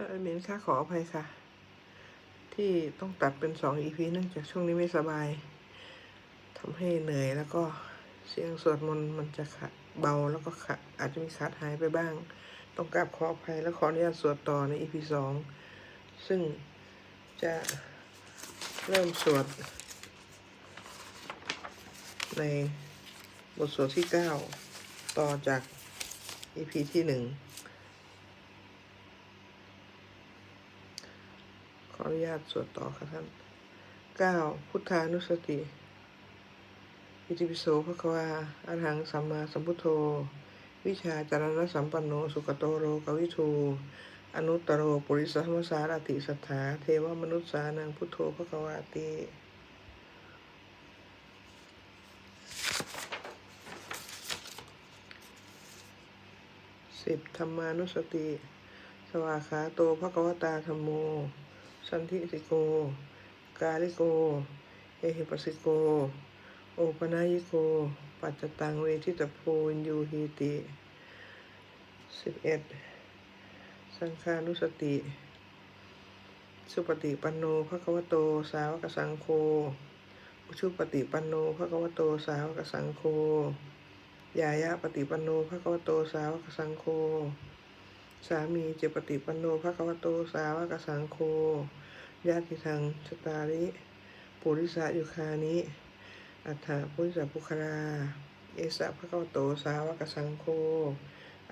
ถ้าเมนค่าขออภัยค่ะ ที่ต้องตัดเป็นสองอีพีเนื่องจากช่วงนี้ไม่สบายทำให้เหนื่อยแล้วก็เสียงสวดมนต์มันจะขาดเบาแล้วก็ขาดอาจจะมีขาดหายไปบ้าง ต้องกราบขออภัยและขออนุญาตสวดต่อในอีพีสองซึ่งจะเริ่มสวด ในบทสวดที่เก้าต่อจากอีพีที่หนึ่ง ออนุญาตสวดต่อค่ะท่านเก้าพุทธานุสติอิติปิโสภควาอะระหังสัมมาสัมพุทโธ วิชาจารณสัมปันโน สุขโตโรกวิทูอนุตตรโรปุริสธรรมสารติสัทธา เทวมนุษย์สานังพุทโธภควาติสิบธรรมานุสติ สวาขาโตภควตาธรรมโม สันทิสิโก กาลิโก เอหิปัสสิโก โอปนายโก ปัจจตังเวทิตโพวินยูหีติสิบเอ็ดสังฆานุสติ สุปฏิปันโนภควโต สาวกสังโฆ อุชุปฏิปันโนภควโต สาวกสังโฆ ยายะปฏิปันโนภควโต สาวกสังโฆ สามีเจปฏิปันโนภควโตสาวกสังโฆญาติทางชตาริปุริสะยุคานิ อัฏฐปุริสะปุครา เอสะภควโตสาวกสังโฆ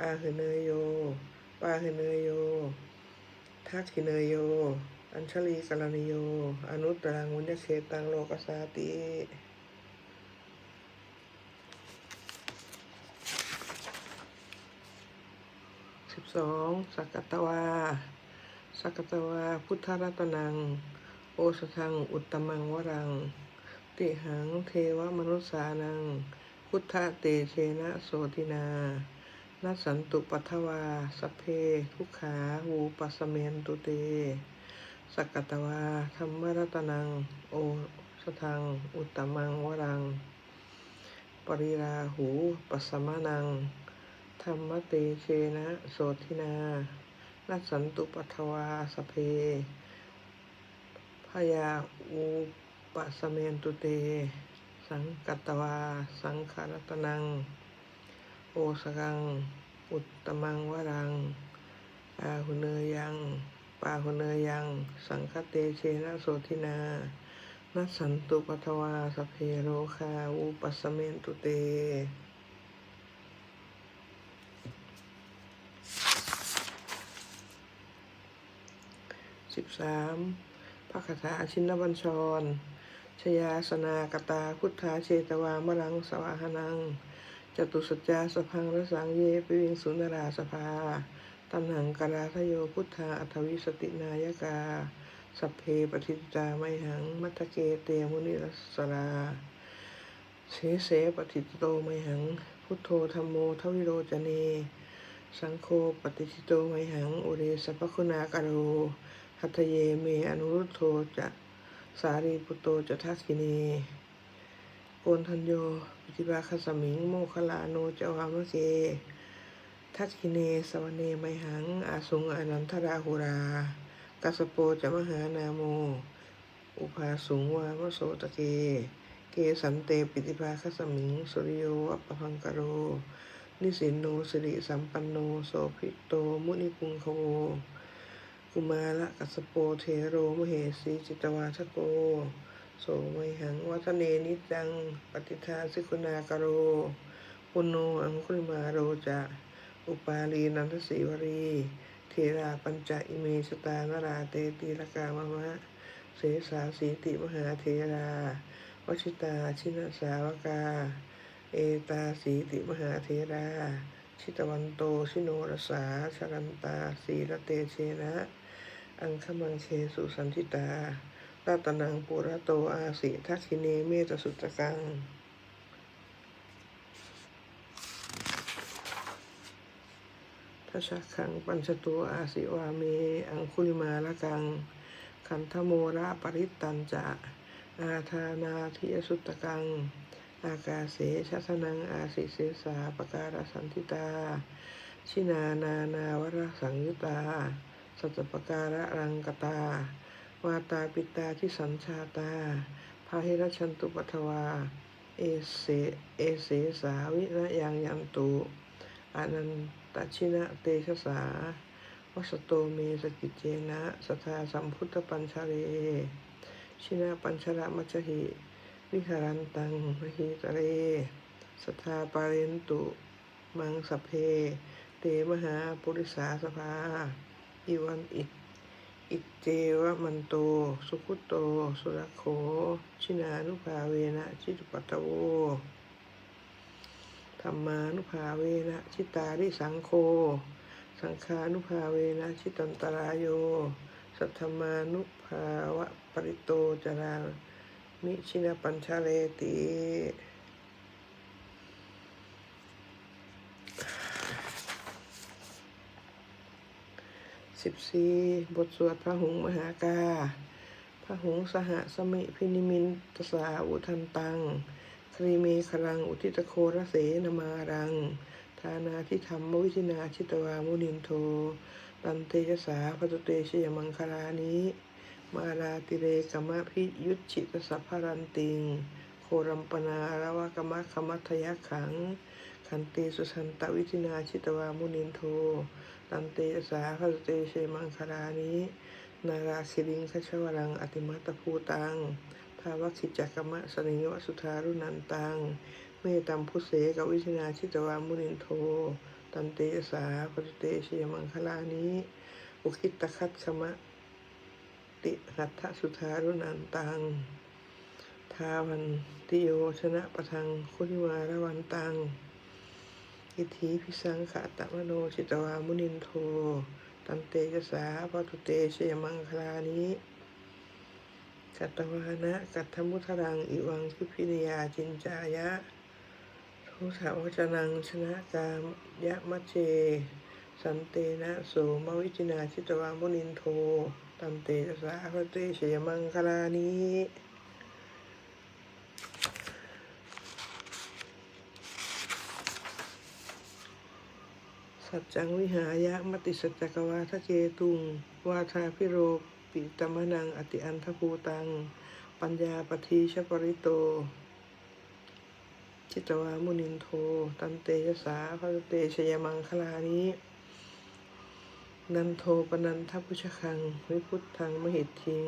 อาหิเนยโย ปาหิเนยโย ทักขิเนยโย อัญชลีกรณิโย อนุตตรังวุญญเขตังโลกสาติ สองสักตวา สักตวา พุทธรัตนัง โอสทังอุตตมังวรัง ติหังเทวมนุษสานัง พุทธเตเชนะโสตินานัสันตุปัทวา สเพ ทุขาหูปัสเมนตุเต สักตวา ธรรมรัตนัง โอสทังอุตตมังวรัง ปริราหูปัสสมานัง ธรรมเตเชนะโสทินานัสสันตุปัทวาสเพพยาอูปสเมนตุเต สังกัตวา สังขารตนัง โอสกัง อุตตมังวรังอาหุเนยังปาหุเนยัง สังคเตเชนะโสทินานัสสันตุปัทวาสเพโรคาอูปสเมนตุเต สิบสามพระคาถาชินบัญชร ชยาสนากตาพุทธาเชตวามรังสวาหนัง จตุสัจจาสพังรสังเยปิวิงสุนราสภาตันหังกราทโยพุทธาอัทวิสตินายกา สัพเพปฏิตาไมหัง มัทเกเตมุนิรัสราเสเสปฏิตโตไมหัง พุทโธธรรมโมทวิโรจเน สังโฆปฏิทิโตไมหัง อุเรสปคุณากโร หัตเยเมอนุรุตโธจะสารีปุโตจะทักขิเนโกนทัญโยปฏิบาคสมิง โมคลาโนเจวามเกทักขิเนสวเนไมหัง อาสุงอนันทราหุรากัสโปจะมหานาโม อุภาสุงวามโสตะเกเกสันเตปิติภาคสมิงสุริโยอัปปพังกโร นิสินโนสิริสัมปันโนโสภิโต มุนิปุงคโว กุมาละกัสโปเทโรมเหสีจิตวาชโก โสมหังวัฒเนนิจัง ปฏิทาสิคุณากโรปุณโนอังคุริมาโรจะอุปาลีนันทสีวรี เทราปัญจอิเมสตานราเตตีลกามะมะ เสสาสีติมหาเทราวชิตาชินสาวกา เอตาสีติมหาเทราชิตวันโต ชิโนรสาชรันตา สีละเตเชนะ อังคมังเชสุสันทิตาตาตนังปุระโตอาสิทักขิเนเมตสุตกัง ทัชชะขังปัญชตัวอาสิวาเม อังคุลิมาละกัง ขันธโมระปริตตันจะ อาธานาทิยสุตตกัง อากาเสชัสนังอาสิเสสาปการสันทิตา ชินานา นาวรสังยุตา สัจปการะรังกตา วาตาปิตาที่สัญชาตาพาหิรชันตุปัทวา เอเส เอเสสาวินะยังยันตุอนันตชินะเตชะสาวสโตเมสกิจเจนะสทาสัมพุทธปัญชเร ชินาปัญชระมัจจหิ วิหารันตังมหิตเร สทาปาเรนตุ มังสเพ เตมหาปุริสาสภา อิวันอิอิเจวะมันโต สุขุโต สุรโข ชินานุภาเวนะจิตปัตโวธรรมานุภาเวนะชิตาริสังโฆสังฆานุภาเวนะชิตันตรายโย สัทธมานุภาวะปริโตจารามิชินาปัญชาเลติ สิบสี่บทสวดพระหุงมหากา พระหุงสหสมิพินิมินตสาอุทันตังครีเมครังอุทิตโครเสนมารัง ทานาทิธรรมวิธินาชิตวามุนินโทตันเตยสาพตุเตชยมังคลานิมาราติเรกมะพิยุชิตสัพพรันติง โครัมปนาระวะกมะขมัทยขัง ขันติสุสันตวิธินาชิตวามุนินโท ตันเตสาพตุเตชมังคลานินาราคิริงคชวรังอติมัตภูตังภาวคิจักรมะสนิวสุธารุนันตัง เมตัมพุเสกวิชนาชิตวามุนินโท ตันเตสาปตุเตชมังคลานิอุคิตคัตขมะติหัตถสุธารุนันตัง ทาวันติโยชนะประทังคุณิวาระวันตัง อิธิพิสังขะตะมโนชิตวามุนินโทตันเตยสาปตุเตชยมังคลานิกัตวานะกัตถมุทรังอิวังคิพินยาจินจายะ ทุสาวจนังชนะกามยะมัจเจ สันเตนะโสมวิจินาชิตวามุนินโทตันเตจสาพเตชยมังคลานิ สัจจังวิหายะมติสัจจกวาทะเกตุง วาทาพิโรปิตมนัง อติอันทภูตัง ปัญญาปทีชปริโต จิตวามุนินโท ตันเตยสาพระเตชยมังคลานินันโทปนันทพุชคัง วิพุทธังมหิตทิง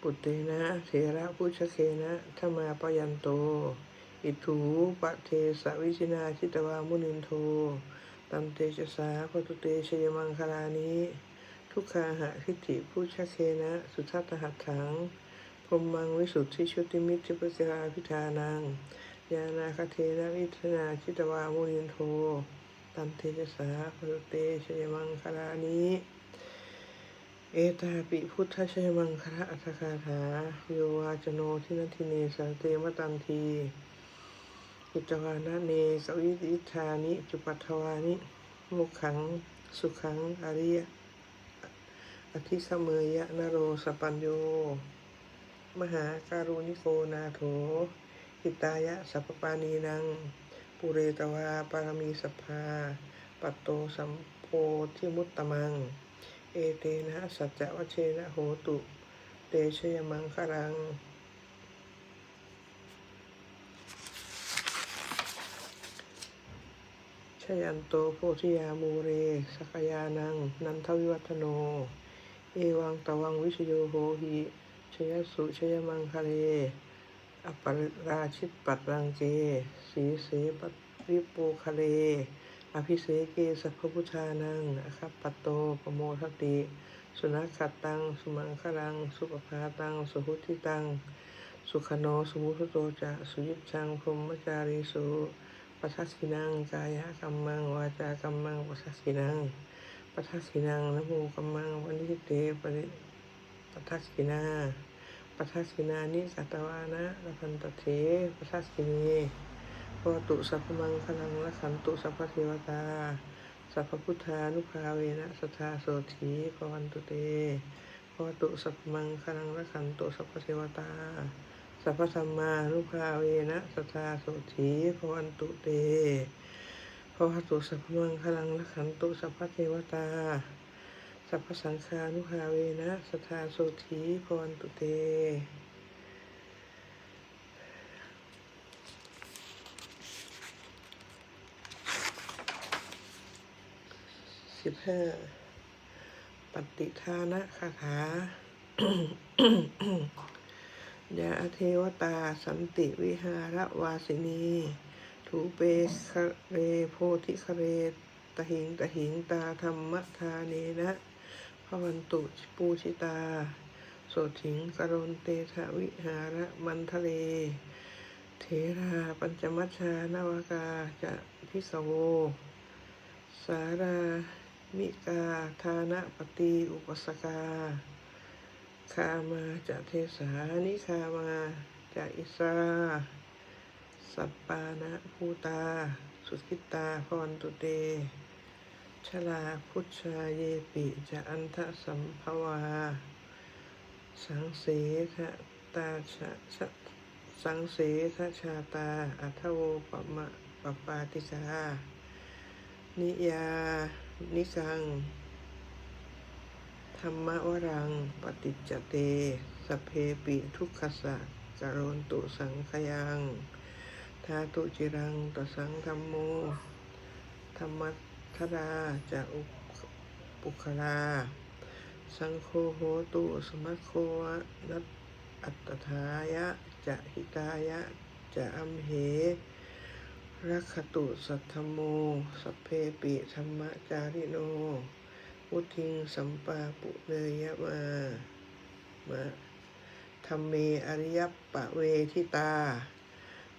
ปุตเตนะเถระพุชเคนะธมาปยันโต อิถูปะเทสวิชินาจิตวามุนินโท ตันเตชะสาพตุเตชยมังคลานิทุกขาหะทิฏฐิพุชเคนะ สุทัตหัตถังพรมังวิสุทธิชุติมิตรปเจราพิธานังยานาคเทนะวิทนาชิตวามุนินโทตันเทจสาพรุเตชยมังคลานิเอตาปิพุทธชยมังคละอัตถคาถาโยวาจโนทินันทิเนสันเตมตันที กิจวานะเนสวิติธานิ จุปัทวานิ มุขัง สุขัง อริยอธิสเมยะนโรสปัญโย มหาการุณิโกนาโถหิตายะสัพปานีนัง ปุเรตวาปารมีสภา ปัตโตสัมโพธิมุตตมัง เอเตนะสัจจวเชนะโหตุ เตชยมังครัง ยันโตโพธิยามูเรสกยานัง นันทวิวัฒโน เอวังตวังวิชโยโหหิชยสุชยมังคะเรอปรราชิตปัตรังเก สีเสปริปูคะเล อภิเสเกสัพพุทานังอคัปปโตปโมทติ สุนัขขัดตัง สุมังคลัง สุปภาตัง สุหุติตัง สุขโน สมุทโตจะ สุยิปชังพรมจารีสุ ปัสสินังกายะกัมมังวาจากัมมังปัสสินังปัสสินังนะโมกัมมังวันนิเตปริปัสสินาปัทสินานิสัตวานะละพันตเถปัทสินีโพตุสัพพมังคลังละขันตุสัพพเทวตาสัพพุทธานุภาเวนะสัทธาโสถีภวันตุเตโพตุสัพพมังคลังละขันตุสัพพเทวตา สัพพธรรมานุภาเวนะสัทาโสถีภวันตุเตโพตุสัพพมังคลังละขันตุสัพพเทวตา สัพพสังฆานุภาเวนะสทาโสธีพรตุเต สิบห้าปฏิทานะคาถา ยาเทวตาสันติวิหารวาสินีทูเปคเรโพธิคเรตหิงตหิงตาธรรมทาเนนะพระวันตุปูชิตาโสถิงกรณเตทวิหารมันทะเล เทราปัญจมัชชานาวกาจะพิสโว สารามิกาทานะปฏิอุปสกา คามาจะเทสานิคามาจะอิสราสัปปานะภูตา สุขิตาพรตุเต ชลาพุชชาเยปิจะอันทะสัมภวา สังเสทะตาชะชะสังเสทะชาตา อัทโวปมะปปาติกา นิยา นิสัง ธรรมวรัง ปฏิจจเต สเพปิทุกขสะกโรนตุสังขยังทาตุจิรังตสังธรรมโม ธรรมัทราจะอุปุคลา สังโฆโหตุสมัคโควนัตอัตตทายะ จะหิตายะ จะอัมเหรักขตุสัทธโม สัพเพปิธรรมจาริโน วุทิงสัมปาปุเนยมา มาธรรมเมอริยปปะเวทิตา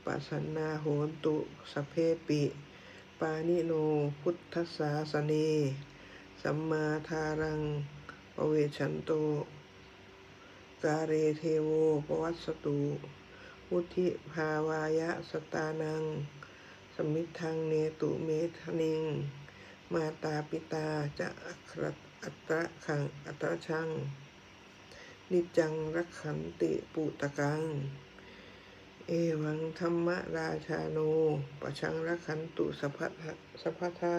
ปัสสนาโหนตุสเพปิ ปานิโนพุทธศาสนีสัมมาทารังปเวชันโต กาเรเทโวปวัสสตุวุธิภาวายะสตานัง สมิทธังเนตุเมธนิง มาตาปิตาจะอัครอัตระขังอัตระชัง นิจังรักขันติปุตกัง เอวังธรรมราชาโนปชังรักขันตุสัพพะสัพพทา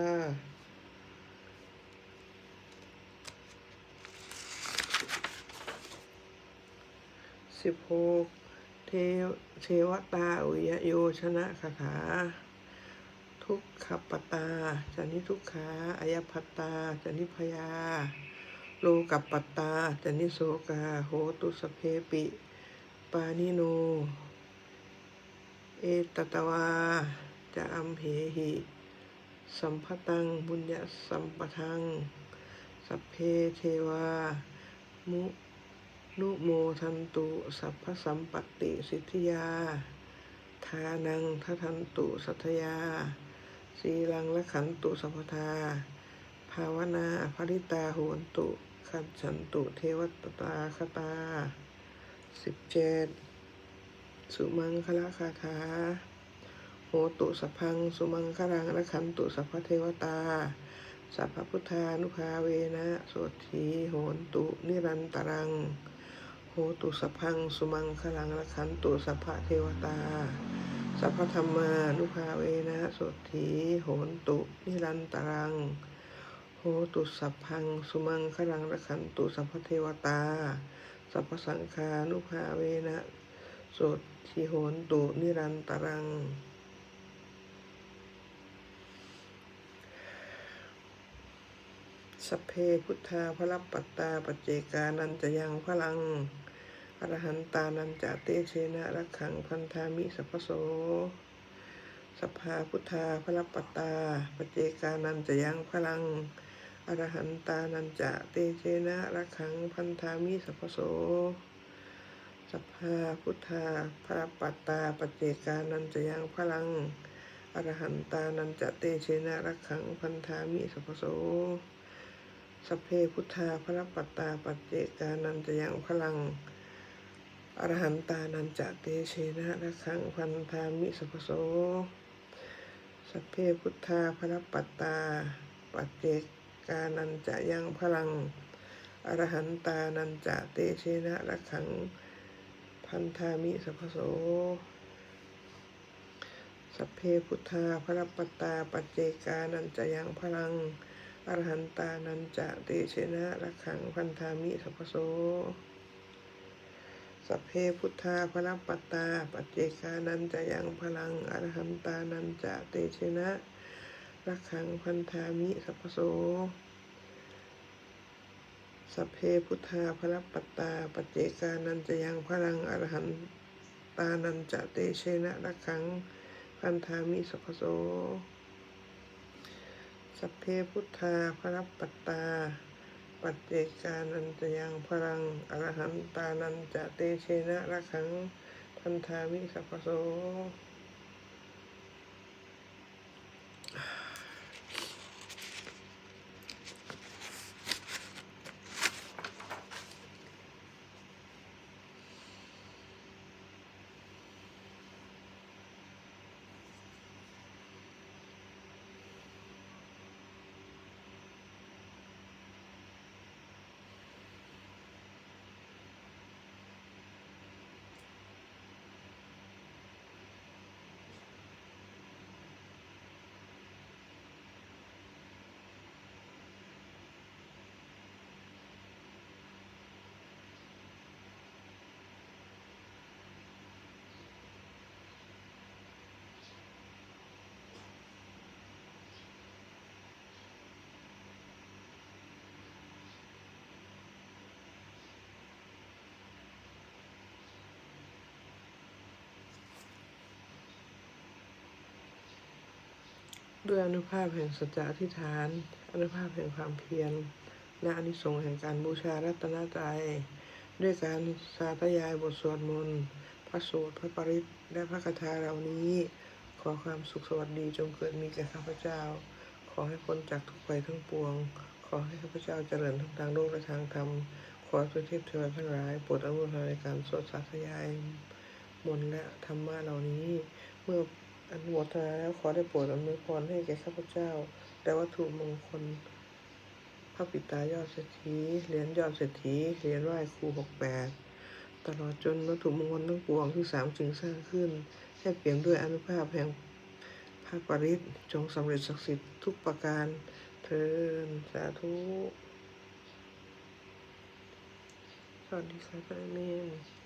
สิบหกเทวเทวตาอุยโยชนะคาถา ทุกขปตาจานิทุกขาอายพัตตาจานิพยา โลกัปปตาจานิโสกาโหตุสเพปิ ปานิโน เอตตวาจะอัมเหหิ สัมภตังบุญญสัมปทัง สัพเพเทวา มุนุโมทันตุ สัพพสัมปติสิทธิยาทานังทัทันตุสัทยา สีลังละขันตุสัพพทา ภาวนาภริตาโหนตุ ขัดฉันตุเทวตตาคตาสิบเจ็ดสุมังคละคาถาโหตุสัพพัง สุมังคลังละขันตุสัพพเทวตา สัพพุทธานุภาเวนะโสถีโหนตุนิรันตรังโหตุสัพพัง สุมังคลังละขันตุสัพพเทวตา สัพพธรรมานุภาเวนะโสถีโหนตุนิรันตรัง โหตุสัพพัง สุมังคลังละขันตุสัพพเทวตา สัพพสังฆานุภาเวนะโสถีโหนตุนิรันตรังสเพพุทธาพระปัตตาปัจเจกานันจะยังพลัง อรหันตานันจะเตเชนะรักขังพันธามิสัพโสสภาพุทธาพระปตาปเจกานันจะยังพลังอรหันตานันจะเตเชนะรักขังพันธามิสัพโสสภาพุทธาพระปตาปเจกานันจะยังพลังอรหันตานันจะเตเชนะรักขังพันธามิสัพโสสเพพุทธาพระปตาปเจกานันจะยังพลัง อรหันตานันจะเตเชนะระคังพันธามิสัพโส สัพเพพุทธาพระปัตตาปัจเจกานันจะยังพลัง อรหันตานันจะเตเชนะระคังพันธามิสัพโสสัพเพพุทธาพระปัตตาปัจเจกานันจะยังพลังอรหันตานันจะเตเชนะระขังพันธามิสัพโส สัพเพพุทธาพระปัตตา ปัจเจกานันจะยังพลังอรหันตานันจะเตชนะระขังพันธามิสัพโส สัพเพพุทธาพระปัตตา ปัจเจกานันจะยังพลังอรหันตานันจะเตเชนะระขังพันธามิสัพโส สัพเพพุทธาพระปัตตา ปัจเจกานันจะยังพลังอรหันตานันจะเตเชนะระขังพันธามิสัพโส ด้วยอนุภาพแห่งสัจจะอธิษฐาน อนุภาพแห่งความเพียร และอานิสงส์แห่งการบูชารัตนตรัยด้วยการสาธยายบทสวดมนต์พระสูตรพระปริตรและพระคาถาเหล่านี้ ขอความสุขสวัสดีจงเกิดมีแก่ข้าพเจ้า ขอให้พ้นจากทุกภัยทั้งปวง ขอให้ข้าพเจ้าเจริญทั้งทางโลกและทางธรรม ขอให้เทพเทวดาทั้งหลายโปรดอนุโมทนาในการสวดสาธยายมนต์และธรรมะเหล่านี้เมื่อ อนุโมทนาแล้วขอได้โปรดอำนวยพรให้แก่ข้าพเจ้า และวัตถุมงคลพระปิตายอดเศรษฐีเหรียญยอดเศรษฐีเหรียญไหว้ครูหกแปดตลอดจนวัตถุมงคลทั้งปวงที่สามจึงสร้างขึ้นให้เปลี่ยนด้วยอนุภาพแห่งพระปริตรจงสำเร็จศักดิ์สิทธิ์ทุกประการเทินสาธุสวัสดีค่ะพระเมน